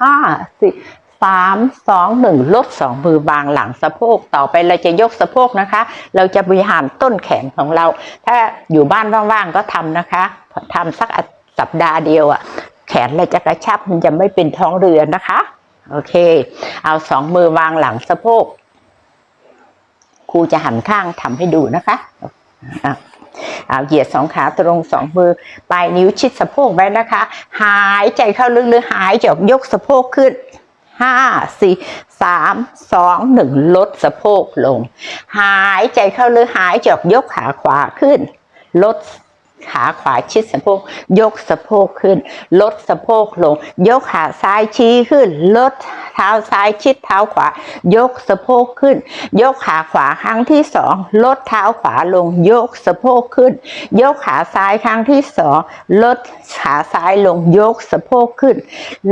ห้าสี่สามสองหนึ่งลดสองมือวางหลังสะโพกต่อไปเราจะยกสะโพกนะคะ เราจะบริหารต้นแขนของเรา ถ้าอยู่บ้านว่างๆก็ทำนะคะทำสักสัปดาห์เดียวอะแขนเราจะกระชับมันจะไม่เป็นท้องเรือนะคะ โอเค เอาสองมือวางหลังสะโพกครูจะหันข้างทำให้ดูนะคะอะ เอาเหยียดสองขาตรงสองมือปลายนิ้วชิดสะโพกไว้นะคะ หายใจเข้าลึกๆหายใจออกยกสะโพกขึ้นห้าสี่สามสองหนึ่งลดสะโพกลง หายใจเข้าลึกหายใจออกยกขาขวาขึ้น ลดขาขวาชิดสะโพก ยกสะโพกขึ้น ลดสะโพกลง ยกขาซ้ายชี้ขึ้น ลด เท้าซ้ายชิดเท้าขวา ยกสะโพกขึ้น ยกขาขวาครั้งที่สองลดเท้าขวาลง ยกสะโพกขึ้น ยกขาซ้ายครั้งที่สองลดขาซ้ายลง ยกสะโพกขึ้น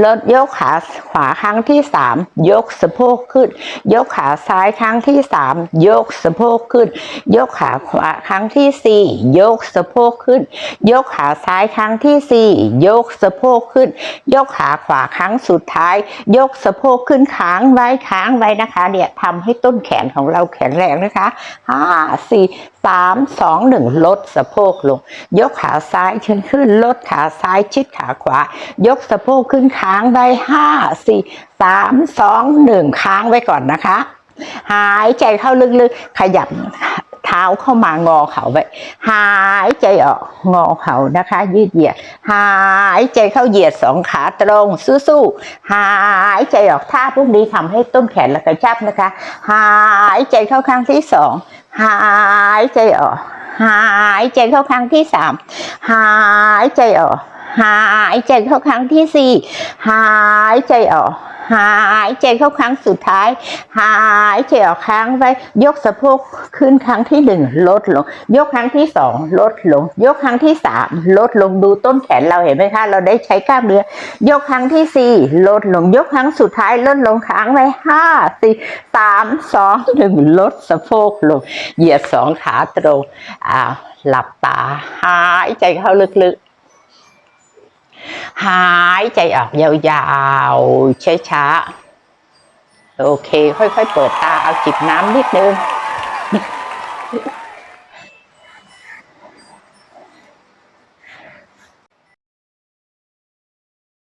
ลดยกขาขวาครั้งที่สามยกสะโพกขึ้น ยกขาซ้ายครั้งที่สามยกสะโพกขึ้น ยกขาขวาครั้งที่สี่ยกสะโพกขึ้น ยกขาซ้ายครั้งที่สี่ยกสะโพกขึ้น ยกขาขวาครั้งสุดท้าย ยกสะโพกขึ้นค้างไว้ค้างไว้นะคะ เนี่ยทำให้ต้นแขนของเราแข็งแรงนะคะห้าสี่สามสองหนึ่งลดสะโพกลง ยกขาซ้ายขึ้นขึ้น ลดขาซ้ายชิดขาขวา ยกสะโพกขึ้นค้างไว้ห้าสี่สามสองหนึ่งค้างไว้ก่อนนะคะ หายใจเข้าลึกๆขยับ ท้าเข้ามางอเข่าไว้หายใจออกงอเข่านะคะ ยืดเหยียด หายใจเข้าเหยียดสองขาตรงสู้ๆหายใจออกท่าพวกนี้ทำให้ต้นแขนและกระชับนะคะ หายใจเข้าครั้งที่สองหายใจออก หายใจเข้าครั้งที่สามหายใจออก หายใจเข้าครั้งที่สี่หายใจออก หายใจเข้าครั้งสุดท้าย หายใจออกครั้งไว้ ยกสะโพกขึ้นครั้งที่หนึ่งลดลง ยกครั้งที่สองลดลง ยกครั้งที่สามลดลงดูต้นแขนเราเห็นไหมคะ เราได้ใช้กล้ามเนื้อ ยกครั้งที่สี่ลดลง ยกครั้งสุดท้ายลดลงครั้งไว้ห้าสี่สามสองหนึ่งลดสะโพกลง เหยียดสองขาตรงอ้าวหลับตาหายใจเข้าลึกๆ หายใจออกยาวๆช้าๆโอเค ค่อยๆ เปิดตาเอาจิบน้ำนิดนึง